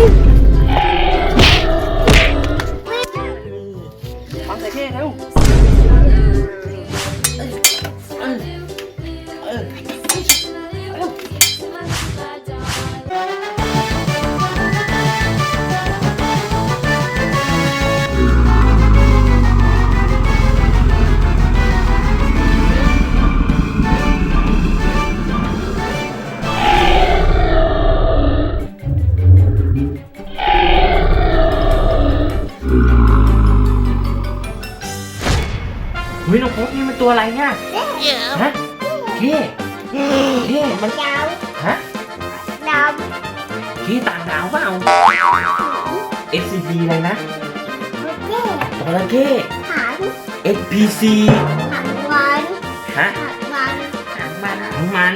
ฟั ตัวอะไรเนี่ยฮะเท่เท่มันยาวฮะดเท่ต่างดาวเปล่า SCP อะไรนะำเท่จระเข้หาง SPC หางวันฮะหางวันหางมันของมัน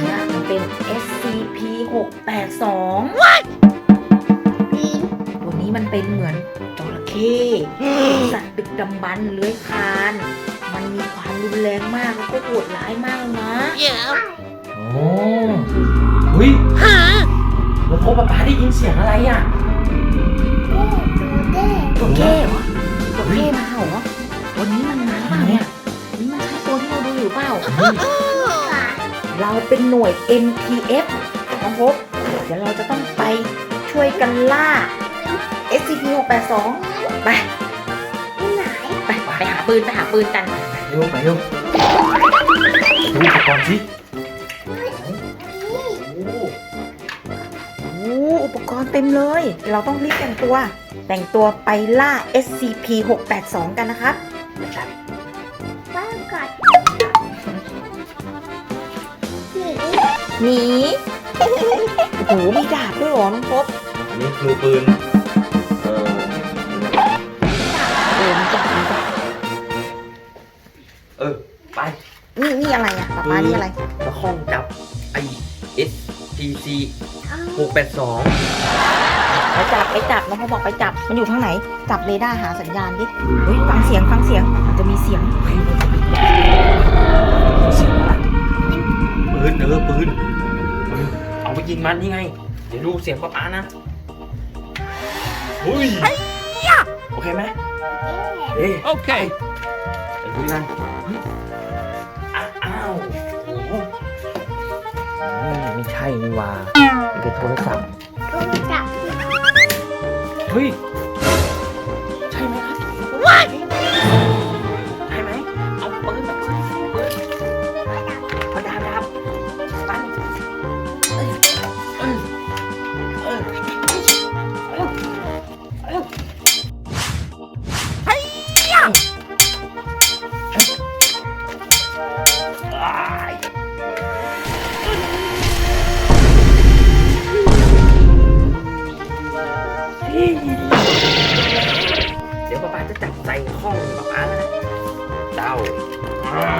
เนี่ยมันเป็น SCP 682ปีนตัวนี้มันเป็นเหมือนจระเข้เป็นสัตว์ดึกดำบรรพ์เลื้อยคลานมันมีความ รุนแรงมากแล้วก็โหดร้ายมากเลยนะโอ้เฮ้ยแล้วพบป๊าป๊าได้ยินเสียงอะไรอะเท่ตัวเท่ตัวเข้เหรอตัวเข้มาเห่าเหรอวันนี้มันมาเปล่าเนี่ยนี่มันใช่ตัวที่เราดูอยู่เปล่าฝาเราเป็นหน่วย NTF น้องพบเดี๋ยวเราจะต้องไปช่วยกันล่า SCP 682ไปที่ไหนไป ไปหาปืน ไปหาปืนกันไป เร็วไปเร็วดูอุปกรณ์สินี่โอ้โอ้อุปกรณ์เต็มเลย เราต้องรีบแต่งตัว แต่งตัวไปล่า SCP 682กันนะครับบ้านก่อนนี่หนีโอ้โหมีดาบด้วยเหรอน้องพบอันนี้คือปืน นี่นี่อะไรอะป๊าป๊านี่อะไรแล้วห้องจับไอ SPC เอา682ไปจับไปจับน้องพบบอกไปจับมันอยู่ทางไหน จับเรดาร์หาสัญญาณดิเฮ้ยฟังเสียงฟังเสียงมันจะมีเสียงเสียงอะไรปืนเออปืนปืนเอาไปยิงมันนี่ไง เดี๋ยวดูเสียงป๊าป๊านะหุ้ยโอเคไหมเอ๊ะ Okay. ไปคุยกันเฮ้ย อืมไม่ใช่นี่หว่ามันเป็นโทรศัพท์ โทรศัพท์ เฮ้ย ห้องป๊าป๊าแล้วนะเจ้าอ่า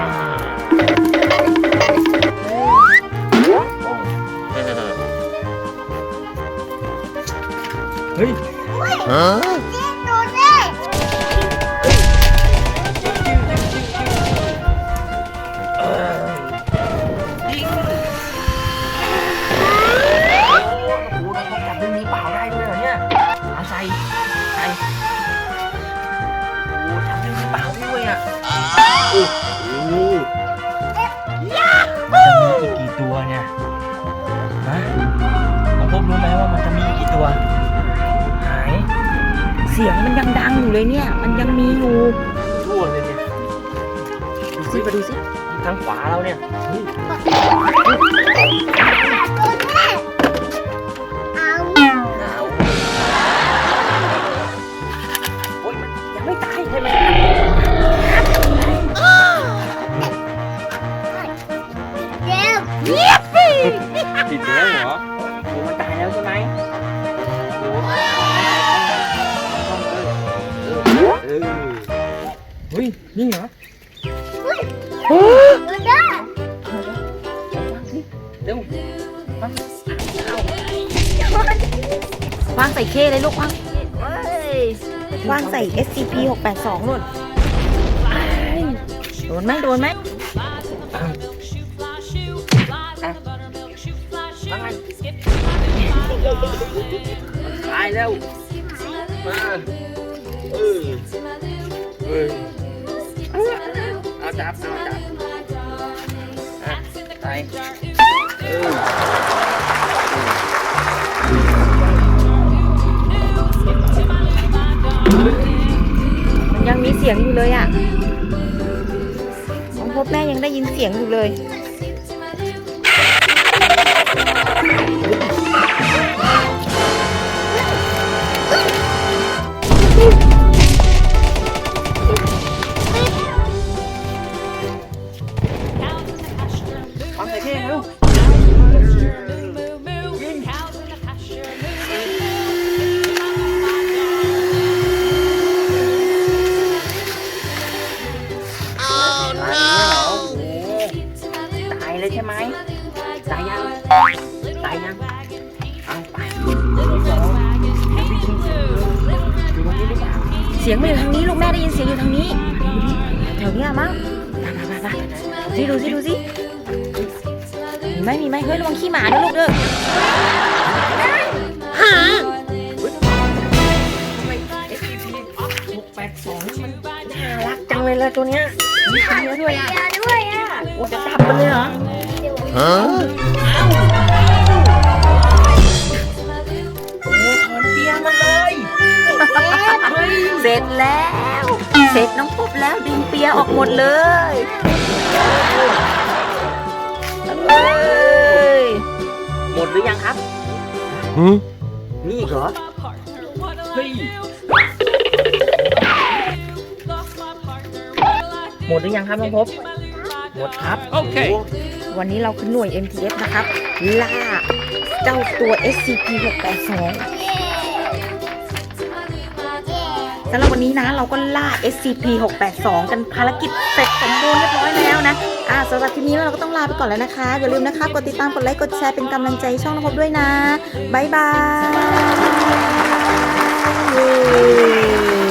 เฮ้ย Huh? เมีอีกกี่ตัวหาย เสียงมันยังดังอยู่เลยเนี่ย มันยังมีอยู่ทั่วเลยเนี่ย ดูสิไปดูสิทางขวาเราเนี่ย นี่เหรอตัวเท่เร็ววางใส่เคเลยลูกวางวางใส่ SCP 682นู่นโดนไหมโดนไหมว่ายแล้วมาเออเออ จับเอาจับอะไปเออมันยังมีเสียงอยู่เลยอะของพบแม่ยังได้ยินเสียงอยู่เลย ตายยังเอาไปยังเสียงมาอยู่ทางนี้ลูกแม่ได้ยินเสียงอยู่ทางนี้แถวเนี้ยมั้งมามามามาดูสิดูสิดูสิมีไหมมีไหมเฮ้ยระวังขี้หมาด้วยลูกเด้อหกแปดสองนี่มันน่ารักจังเลยละตัวเนี้ยมีตัวเนี้ยด้วยอะยาด้วยอะโอ้จะจับมันเลยเหรอ Huh? โร็จแล้ว เสร็จน้องพบแล้วดึงเปียออกหมดเลยเอ้ยหมดหรือยังครับ Huh? นี่อีกเหรอเฮ้ยหมดหรือยังครับน้องพบหมดครับ โอเค วันนี้เราคือหน่วย MTF นะครับ ล่าเจ้าตัว SCP 682 สำหรับวันนี้นะเราก็ล่า SCP 682กันภารกิจเสร็จสมบูรณ์เรียบร้อยแล้วนะอ่าสำหรับคลิปนี้เราก็ต้องลาไปก่อนแล้วนะคะ อย่าลืมนะคะ กดติดตาม กดไลค์ กดแชร์เป็นกำลังใจช่องนพบด้วยนะ บ๊ายบาย